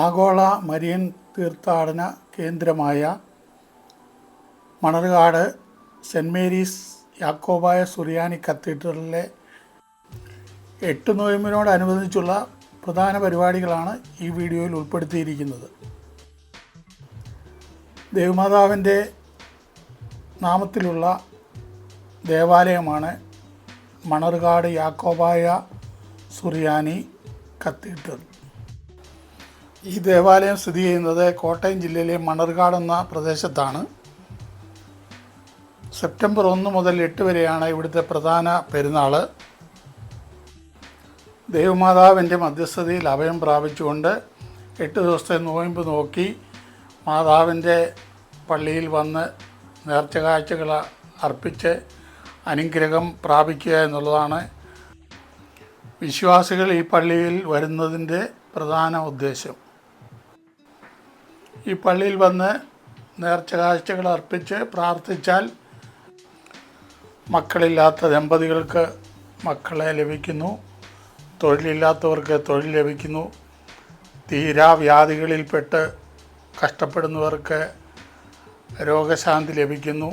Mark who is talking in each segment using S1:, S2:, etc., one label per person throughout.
S1: ആഗോള മരിയൻ തീർത്ഥാടന കേന്ദ്രമായ മണർകാട് സെന്റ് മേരീസ് യാക്കോബായ സുറിയാനി കത്തീഡ്രലിലെ എട്ട് നോയമ്പിനോടനുബന്ധിച്ചുള്ള പ്രധാന പരിപാടികളാണ് ഈ വീഡിയോയിൽ ഉൾപ്പെടുത്തിയിരിക്കുന്നത്. ദേവമാതാവിന്റെ നാമത്തിലുള്ള ദേവാലയമാണ് മണർകാട് യാക്കോബായ സുറിയാനി കത്തീഡ്രൽ. ഈ ദേവാലയം സ്ഥിതി ചെയ്യുന്നത് കോട്ടയം ജില്ലയിലെ മണർകാട് എന്ന പ്രദേശത്താണ്. സെപ്റ്റംബർ ഒന്ന് മുതൽ എട്ട് വരെയാണ് ഇവിടുത്തെ പ്രധാന പെരുന്നാൾ ദേവമാതാവിന്റെ മധ്യസ്ഥതയിൽ അഭയം പ്രാപിച്ചുകൊണ്ട് എട്ട് ദിവസത്തെ നോയമ്പ് നോക്കി മാതാവിന്റെ പള്ളിയിൽ വന്ന് നേർച്ച കാഴ്ചകൾ അർപ്പിച്ച് അനുഗ്രഹം പ്രാപിക്കുക എന്നുള്ളതാണ് വിശ്വാസികൾ ഈ പള്ളിയിൽ വരുന്നതിന്റെ പ്രധാന ഉദ്ദേശം. ഈ പള്ളിയിൽ വന്ന് നേർച്ച കാഴ്ചകൾ അർപ്പിച്ച് പ്രാർത്ഥിച്ചാൽ മക്കളില്ലാത്ത ദമ്പതികൾക്ക് മക്കളെ ലഭിക്കുന്നു. തൊഴിലില്ലാത്തവർക്ക് തൊഴിൽ ലഭിക്കുന്നു. തീരാവ്യാധികളിൽപ്പെട്ട് കഷ്ടപ്പെടുന്നവർക്ക് രോഗശാന്തി ലഭിക്കുന്നു.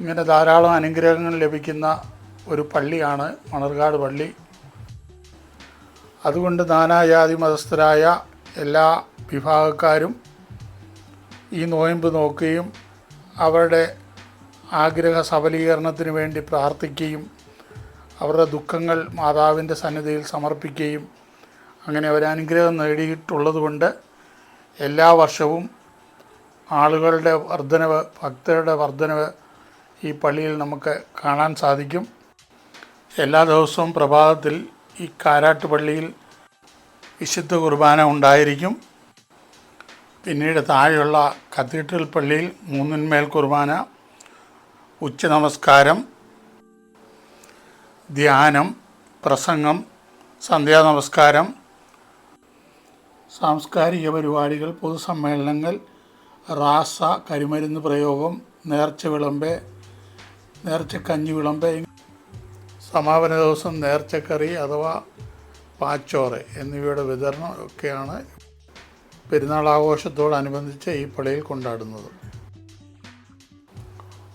S1: ഇങ്ങനെ ധാരാളം അനുഗ്രഹങ്ങൾ ലഭിക്കുന്ന ഒരു പള്ളിയാണ് മണർകാട് പള്ളി. അതുകൊണ്ട് നാനാജാതി മതസ്ഥരായ എല്ലാ വിഭാഗക്കാരും ഈ നോയമ്പ് നോക്കുകയും അവരുടെ ആഗ്രഹ സബലീകരണത്തിന് വേണ്ടി പ്രാർത്ഥിക്കുകയും അവരുടെ ദുഃഖങ്ങൾ മാതാവിന്റെ സന്നിധിയിൽ സമർപ്പിക്കുകയും അങ്ങനെ അവരനുഗ്രഹം നേടിയിട്ടുള്ളത് നേടിയിട്ടുള്ളതുകൊണ്ട് എല്ലാ വർഷവും ആളുകളുടെ വർധനവ് ഭക്തരുടെ വർധനവ് ഈ പള്ളിയിൽ നമുക്ക് കാണാൻ സാധിക്കും. എല്ലാ ദിവസവും പ്രഭാതത്തിൽ ഈ കാരാട്ട് പള്ളിയിൽ വിശുദ്ധ കുർബാന ഉണ്ടായിരിക്കും. പിന്നീട് താഴെയുള്ള കത്തീഡ്രൽ പള്ളിയിൽ മൂന്നിന്മേൽ കുർബാന ഉച്ച നമസ്കാരം ധ്യാനം പ്രസംഗം സന്ധ്യാ നമസ്കാരം സാംസ്കാരിക പരിപാടികൾ പൊതുസമ്മേളനങ്ങൾ റാസ കരിമരുന്ന് പ്രയോഗം നേർച്ച വിളമ്പ് നേർച്ചക്കഞ്ഞി വിളമ്പ് സമാപന ദിവസം നേർച്ചക്കറി അഥവാ പാച്ചോറ് എന്നിവയുടെ വിതരണം ഒക്കെയാണ് പെരുന്നാൾ ആഘോഷത്തോടനുബന്ധിച്ച് ഈ പള്ളിയിൽ കൊണ്ടാടുന്നത്.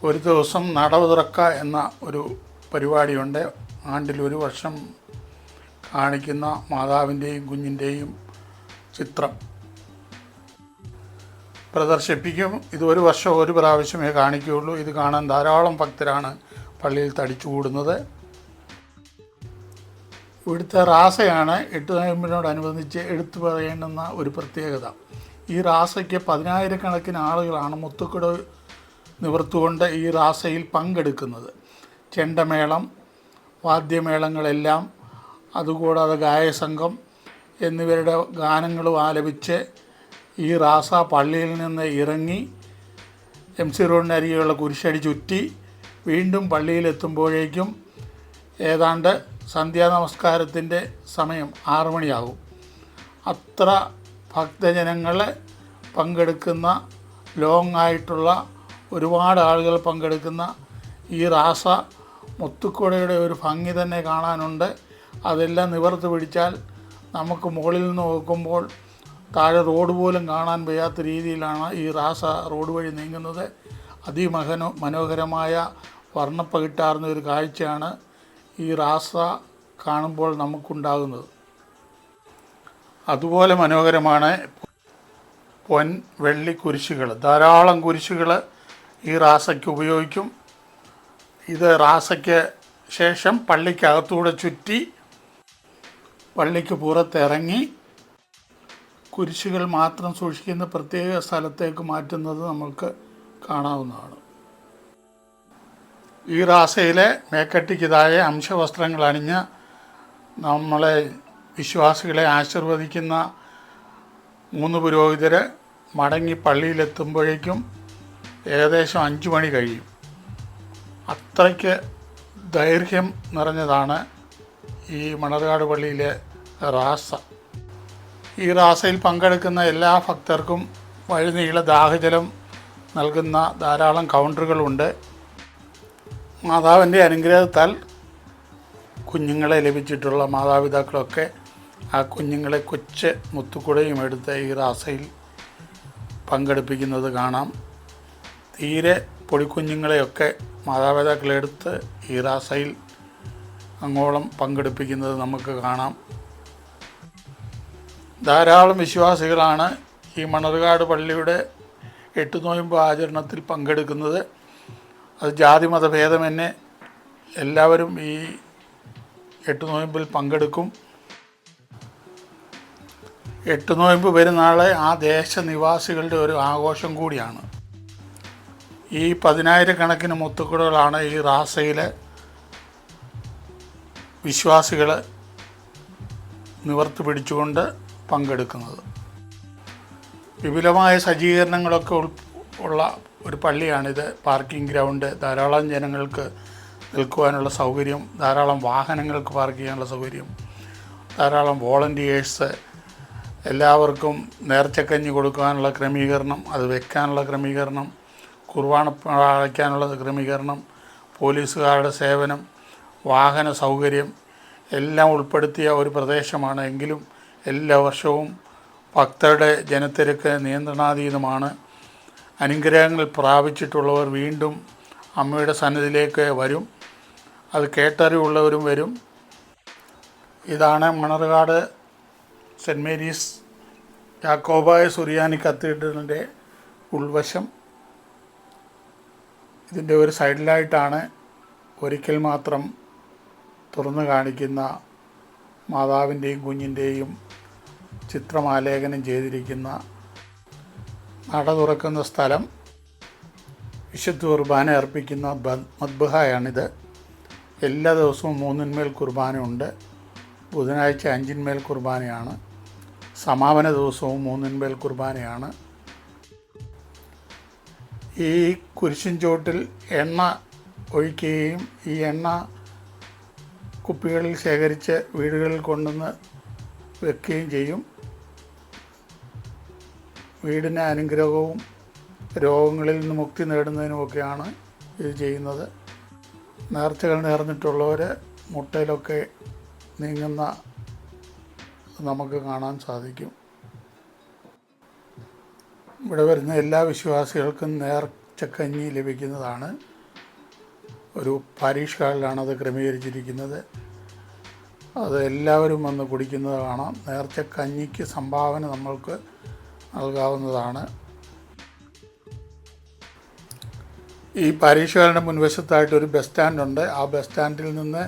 S1: ഒരു ദിവസം നടവ് തുറക്ക എന്ന ഒരു പരിപാടിയുണ്ട്. ആണ്ടിൽ ഒരു വർഷം കാണിക്കുന്ന മാതാവിന്റെയും കുഞ്ഞിന്റെയും ചിത്രം. പ്രദർശിപ്പിക്കും. ഇത് ഒരു വർഷം ഒരു പ്രാവശ്യമേ കാണിക്കുകയുള്ളൂ. ഇത് കാണാൻ ധാരാളം ഭക്തരാണ് പള്ളിയിൽ തടിച്ചു കൂടുന്നത് ഇവിടുത്തെ റാസയാണ് എട്ട് നോയമ്പിനോടനുബന്ധിച്ച് എടുത്തു പറയേണ്ടുന്ന ഒരു പ്രത്യേകത. ഈ റാസയ്ക്ക് പതിനായിരക്കണക്കിന് ആളുകളാണ് മുത്തുക്കുട നിവർത്തുകൊണ്ട് ഈ റാസയിൽ പങ്കെടുക്കുന്നത്. ചെണ്ടമേളം വാദ്യമേളങ്ങളെല്ലാം അതുകൂടാതെ ഗായസംഘം എന്നിവരുടെ ഗാനങ്ങളും ആലപിച്ച് ഈ റാസ പള്ളിയിൽ നിന്ന് ഇറങ്ങി എം സി റോഡിന് അരികെയുള്ള കുരിശടി ചുറ്റി വീണ്ടും പള്ളിയിലെത്തുമ്പോഴേക്കും ഏതാണ്ട് സന്ധ്യാനമസ്കാരത്തിന്റെ സമയം ആറു മണിയാകും. അത്ര ഭക്തജനങ്ങൾ പങ്കെടുക്കുന്ന ലോങ് ആയിട്ടുള്ള ഒരുപാട് ആളുകൾ പങ്കെടുക്കുന്ന ഈ റാസ മുത്തുക്കുടയുടെ ഒരു ഭംഗി തന്നെ കാണാനുണ്ട്. അതെല്ലാം നിവർത്ത് പിടിച്ചാൽ നമുക്ക് മുകളിൽ നിന്ന് നോക്കുമ്പോൾ താഴെ റോഡ് പോലും കാണാൻ വയ്യാത്ത രീതിയിലാണ് ഈ റാസ റോഡ് വഴി നീങ്ങുന്നത്. അതിമഹനോ മനോഹരമായ വർണപ്പകിട്ടാർന്ന ഒരു കാഴ്ചയാണ് ഈ റാസ കാണുമ്പോൾ നമുക്കുണ്ടാകുന്നത്. അതുപോലെ മനോഹരമാണ് പൊൻ വെള്ളി കുരിശുകൾ. ധാരാളം കുരിശുകൾ ഈ റാസയ്ക്ക് ഉപയോഗിക്കും. ഇത് റാസയ്ക്ക് ശേഷം പള്ളിക്കകത്തൂടെ ചുറ്റി പള്ളിക്ക് പുറത്തിറങ്ങി കുരിശുകൾ മാത്രം സൂക്ഷിക്കുന്ന പ്രത്യേക സ്ഥലത്തേക്ക് മാറ്റുന്നത് നമുക്ക് കാണാവുന്നതാണ്. ഈ റാസയിലെ മേക്കട്ടിക്ക് താഴെ അംശവസ്ത്രങ്ങൾ അണിഞ്ഞ് നമ്മളെ വിശ്വാസികളെ ആശീർവദിക്കുന്ന മൂന്ന് പുരോഹിതർ മടങ്ങി പള്ളിയിലെത്തുമ്പോഴേക്കും ഏകദേശം അഞ്ച് മണി കഴിയും. അത്രയ്ക്ക് ദൈർഘ്യം നിറഞ്ഞതാണ് ഈ മണർകാട് പള്ളിയിലെ റാസ. ഈ റാസയിൽ പങ്കെടുക്കുന്ന എല്ലാ ഭക്തർക്കും വഴിനീള ദാഹജലം നൽകുന്ന ധാരാളം കൗണ്ടറുകളുണ്ട്. മാതാവിന്റെ അനുഗ്രഹത്താൽ കുഞ്ഞുങ്ങളെ ലഭിച്ചിട്ടുള്ള മാതാപിതാക്കളൊക്കെ ആ കുഞ്ഞുങ്ങളെ കൊച്ച് മുത്തുക്കുടയും എടുത്ത് ഈ റാസയിൽ പങ്കെടുപ്പിക്കുന്നത് കാണാം. തീരെ പൊടിക്കുഞ്ഞുങ്ങളെയൊക്കെ മാതാപിതാക്കളെടുത്ത് ഈ റാസയിൽ അങ്ങോളം പങ്കെടുപ്പിക്കുന്നത് നമുക്ക് കാണാം. ധാരാളം വിശ്വാസികളാണ് ഈ മണർകാട് പള്ളിയുടെ എട്ട് നോയമ്പ് ആചരണത്തിൽ പങ്കെടുക്കുന്നത്. അത് ജാതി മതഭേദമെന്നെ എല്ലാവരും ഈ എട്ട് നോയമ്പിൽ പങ്കെടുക്കും. എട്ട് നോയമ്പ് പെരുന്നാളെ ആ ദേശനിവാസികളുടെ ഒരു ആഘോഷം കൂടിയാണ്. ഈ പതിനായിരക്കണക്കിന് മുത്തുക്കുടകളാണ് ഈ റാസയിലെ വിശ്വാസികൾ നിവർത്തി പിടിച്ചുകൊണ്ട് പങ്കെടുക്കുന്നത്. വിപുലമായ സജ്ജീകരണങ്ങളൊക്കെ ഉള്ള ഒരു പള്ളിയാണിത് പാർക്കിംഗ് ഗ്രൗണ്ട്. ധാരാളം ജനങ്ങൾക്ക് നിൽക്കുവാനുള്ള സൗകര്യം. ധാരാളം വാഹനങ്ങൾക്ക് പാർക്ക് ചെയ്യാനുള്ള സൗകര്യം. ധാരാളം വോളണ്ടിയേഴ്സ് എല്ലാവർക്കും നേർച്ചക്കഞ്ഞ് കൊടുക്കാനുള്ള ക്രമീകരണം അത് വെക്കാനുള്ള ക്രമീകരണം കുർബാന അടയ്ക്കാനുള്ള ക്രമീകരണം പോലീസുകാരുടെ സേവനം വാഹന സൗകര്യം എല്ലാം ഉൾപ്പെടുത്തിയ ഒരു പ്രദേശമാണ്. എങ്കിലും എല്ലാ വർഷവും ഭക്തരുടെ ജനത്തിരക്ക് നിയന്ത്രണാതീതമാണ്. അനുഗ്രഹങ്ങൾ പ്രാപിച്ചിട്ടുള്ളവർ വീണ്ടും അമ്മയുടെ സന്നിധിയിലേക്ക് വരും. അത് കേട്ടറിവുള്ളവരും വരും. ഇതാണ് മണർകാട് സെന്റ് മേരീസ് യാക്കോബായ സുറിയാനി കത്തീഡ്രലിന്റെ ഉൾവശം. ഇതിന്റെ ഒരു സൈഡിലായിട്ടാണ് ഒരിക്കൽ മാത്രം തുറന്നു കാണിക്കുന്ന മാതാവിന്റെയും കുഞ്ഞിന്റെയും ചിത്രമാലേഖനം ചെയ്തിരിക്കുന്ന നട തുറക്കുന്ന സ്ഥലം വിശുദ്ധ കുർബാന അർപ്പിക്കുന്ന മദ്ബഹായാണിത്. എല്ലാ ദിവസവും മൂന്നിന്മേൽ കുർബാനയുണ്ട്. ബുധനാഴ്ച അഞ്ചിന്മേൽ കുർബാനയാണ്. സമാപന ദിവസവും മൂന്നിന്മേൽ കുർബാനയാണ്. ഈ കുരിശിൻ ചോട്ടിൽ എണ്ണ ഒഴിക്കുകയും ഈ എണ്ണ കുപ്പികളിൽ ശേഖരിച്ച് വീടുകളിൽ കൊണ്ടുവന്ന് വെക്കുകയും ചെയ്യും. വീടിന് അനുഗ്രഹവും രോഗങ്ങളിൽ നിന്ന് മുക്തി നേടുന്നതിനുമൊക്കെയാണ് ഇത് ചെയ്യുന്നത്. നേർച്ചകൾ നേർന്നിട്ടുള്ളവർ മുട്ടയിലൊക്കെ നീങ്ങുന്ന നമുക്ക് കാണാൻ സാധിക്കും. ഇവിടെ വരുന്ന എല്ലാ വിശ്വാസികൾക്കും നേർച്ചക്കഞ്ഞി ലഭിക്കുന്നതാണ്. ഒരു പാരീഷ് ഹാളിലാണ് അത് ക്രമീകരിച്ചിരിക്കുന്നത്. അത് എല്ലാവരും വന്ന് കുടിക്കുന്നത് കാണാം. നേർച്ചക്കഞ്ഞിക്ക് സംഭാവന നമ്മൾക്ക് നൽകാവുന്നതാണ്. ഈ പാരീഷുകാരുടെ മുൻവശത്തായിട്ട് ഒരു ബസ് സ്റ്റാൻഡുണ്ട് ആ ബസ് സ്റ്റാൻഡിൽ നിന്ന്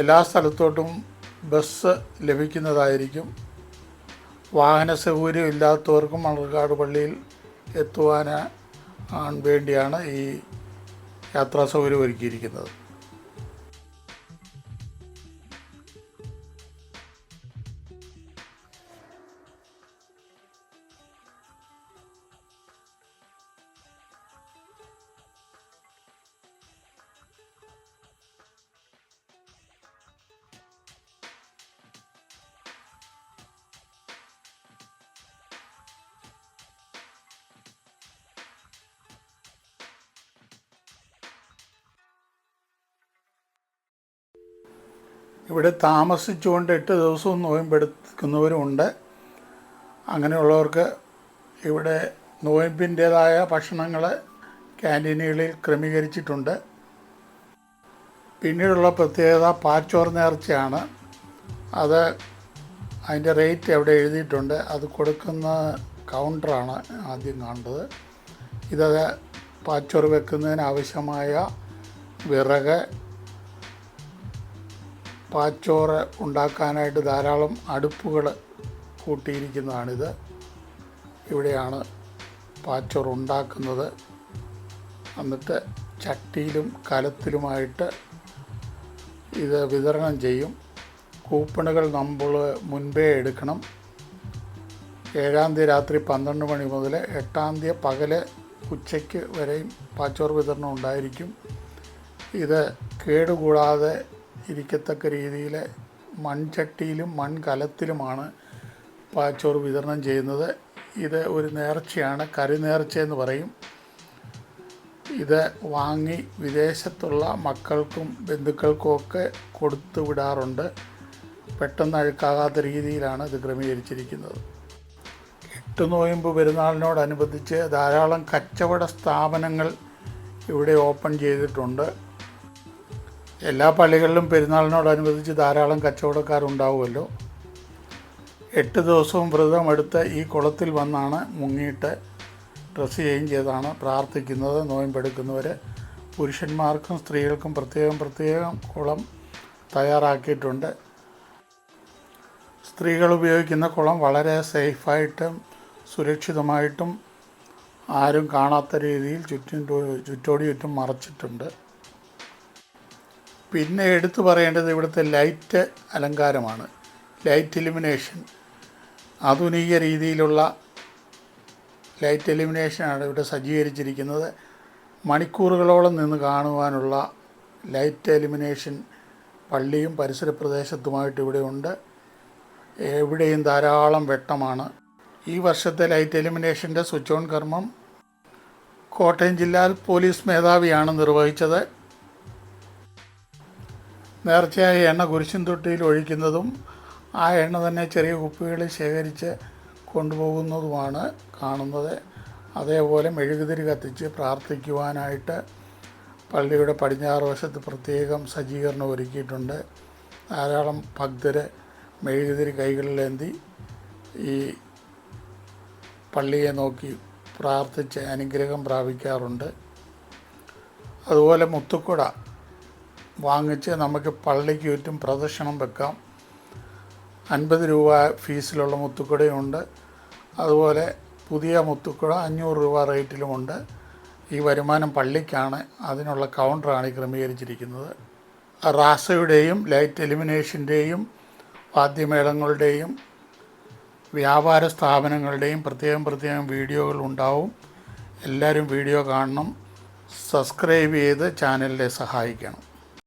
S1: എല്ലാ സ്ഥലത്തോട്ടും ബസ് ലഭിക്കുന്നതായിരിക്കും. വാഹന സൗകര്യം ഇല്ലാത്തവർക്കും മണർക്കാട് പള്ളിയിൽ എത്തുവാൻ വേണ്ടിയാണ് ഈ യാത്രാ സൗകര്യം ഒരുക്കിയിരിക്കുന്നത്. ഇവിടെ താമസിച്ചുകൊണ്ട് എട്ട് ദിവസവും നോയമ്പെടുക്കുന്നവരുമുണ്ട് അങ്ങനെയുള്ളവർക്ക് ഇവിടെ നോയമ്പിന്റേതായ ഭക്ഷണങ്ങൾ ക്യാന്റീനുകളിൽ ക്രമീകരിച്ചിട്ടുണ്ട്. പിന്നീടുള്ള പ്രത്യേകത പാച്ചോർ നേർച്ചയാണ് അത് അതിന്റെ റേറ്റ് അവിടെ എഴുതിയിട്ടുണ്ട്. അത് കൊടുക്കുന്ന കൗണ്ടറാണ് ആദ്യം കാണുന്നത്. ഇതത് പാച്ചോറ് വെക്കുന്നതിന് ആവശ്യമായ വിറക് പാച്ചോറ് ഉണ്ടാക്കാനായിട്ട് ധാരാളം അടുപ്പുകൾ കൂട്ടിയിരിക്കുന്നതാണിത്. ഇവിടെയാണ് പാച്ചോറ് ഉണ്ടാക്കുന്നത്. എന്നിട്ട് ചട്ടിയിലും കലത്തിലുമായിട്ട് ഇത് വിതരണം ചെയ്യും. കൂപ്പണുകൾ നമ്മൾ മുൻപേ എടുക്കണം. ഏഴാം തീയതി രാത്രി പന്ത്രണ്ട് മണി മുതൽ എട്ടാം തീയതി പകൽ ഉച്ചയ്ക്ക് വരെയും പാച്ചോർ വിതരണം ഉണ്ടായിരിക്കും. ഇത് കേടുകൂടാതെ ഇരിക്കത്തക്ക രീതിയിൽ മൺചട്ടിയിലും മൺകലത്തിലുമാണ് പാച്ചോറ് വിതരണം ചെയ്യുന്നത്. ഇത് ഒരു നേർച്ചയാണ് കരി നേർച്ച എന്ന് പറയും. ഇത് വാങ്ങി വിദേശത്തുള്ള മക്കൾക്കും ബന്ധുക്കൾക്കും ഒക്കെ കൊടുത്തു വിടാറുണ്ട്. പെട്ടെന്ന് അഴുക്കാകാത്ത രീതിയിലാണ് ഇത് ക്രമീകരിച്ചിരിക്കുന്നത്. എട്ട് നോയമ്പ് പെരുന്നാളിനോടനുബന്ധിച്ച് ധാരാളം കച്ചവട സ്ഥാപനങ്ങൾ ഇവിടെ ഓപ്പൺ ചെയ്തിട്ടുണ്ട്. എല്ലാ പള്ളികളിലും പെരുന്നാളിനോടനുബന്ധിച്ച് ധാരാളം കച്ചവടക്കാരുണ്ടാവുമല്ലോ. എട്ട് ദിവസവും വ്രതമെടുത്ത് ഈ കുളത്തിൽ വന്നാണ് മുങ്ങിയിട്ട് ഡ്രസ്സ് ചേഞ്ച് ചെയ്താണ് പ്രാർത്ഥിക്കുന്നത്. നോയമ്പെടുക്കുന്നവർ പുരുഷന്മാർക്കും സ്ത്രീകൾക്കും പ്രത്യേകം പ്രത്യേകം കുളം തയ്യാറാക്കിയിട്ടുണ്ട്. സ്ത്രീകൾ ഉപയോഗിക്കുന്ന കുളം വളരെ സേഫായിട്ടും സുരക്ഷിതമായിട്ടും ആരും കാണാത്ത രീതിയിൽ ചുറ്റും ചുറ്റോടി ചുറ്റും മറച്ചിട്ടുണ്ട്. പിന്നെ എടുത്തു പറയേണ്ടത് ഇവിടുത്തെ ലൈറ്റ് അലങ്കാരമാണ്. ലൈറ്റ് എലിമിനേഷൻ ആധുനിക രീതിയിലുള്ള ലൈറ്റ് എലിമിനേഷനാണ് ഇവിടെ സജ്ജീകരിച്ചിരിക്കുന്നത്. മണിക്കൂറുകളോളം നിന്ന് കാണുവാനുള്ള ലൈറ്റ് എലിമിനേഷൻ പള്ളിയും പരിസര പ്രദേശത്തുമായിട്ട് ഇവിടെ ഉണ്ട്. എവിടെയും ധാരാളം വെട്ടമാണ്. ഈ വർഷത്തെ ലൈറ്റ് എലിമിനേഷന്റെ സ്വിച്ച് ഓൺ കർമ്മം കോട്ടയം ജില്ലാ പോലീസ് മേധാവിയാണ് നിർവഹിച്ചത്. നേർച്ചയായ എണ്ണ കുരിശിൻ തൊട്ടിയിൽ ഒഴിക്കുന്നതും ആ എണ്ണ തന്നെ ചെറിയ കുപ്പികളിൽ ശേഖരിച്ച് കൊണ്ടുപോകുന്നതുമാണ് കാണുന്നത്. അതേപോലെ മെഴുകുതിരി കത്തിച്ച് പ്രാർത്ഥിക്കുവാനായിട്ട് പള്ളിയുടെ പടിഞ്ഞാറ് വശത്ത് പ്രത്യേകം സജ്ജീകരണം ഒരുക്കിയിട്ടുണ്ട്. ധാരാളം ഭക്തർ മെഴുകുതിരി കൈകളിലേന്തി ഈ പള്ളിയെ നോക്കി പ്രാർത്ഥിച്ച് അനുഗ്രഹം പ്രാപിക്കാറുണ്ട്. അതുപോലെ മുത്തുക്കുട വാങ്ങിച്ച് നമുക്ക് പള്ളിക്ക് ചുറ്റും പ്രദക്ഷിണം വെക്കാം. അൻപത് രൂപ ഫീസിലുള്ള മുത്തുക്കുടയുണ്ട് അതുപോലെ പുതിയ മുത്തുക്കുട അഞ്ഞൂറ് രൂപ റേറ്റിലുമുണ്ട് ഈ വരുമാനം പള്ളിക്കാണ്. അതിനുള്ള കൗണ്ടറാണ് ഈ ക്രമീകരിച്ചിരിക്കുന്നത്. റാസയുടെയും ലൈറ്റ് എലിമിനേഷന്റെയും വാദ്യമേളങ്ങളുടെയും വ്യാപാര സ്ഥാപനങ്ങളുടെയും പ്രത്യേകം പ്രത്യേകം വീഡിയോകൾ ഉണ്ടാവും. എല്ലാവരും വീഡിയോ കാണണം. സബ്സ്ക്രൈബ് ചെയ്ത് ചാനലിനെ സഹായിക്കണം.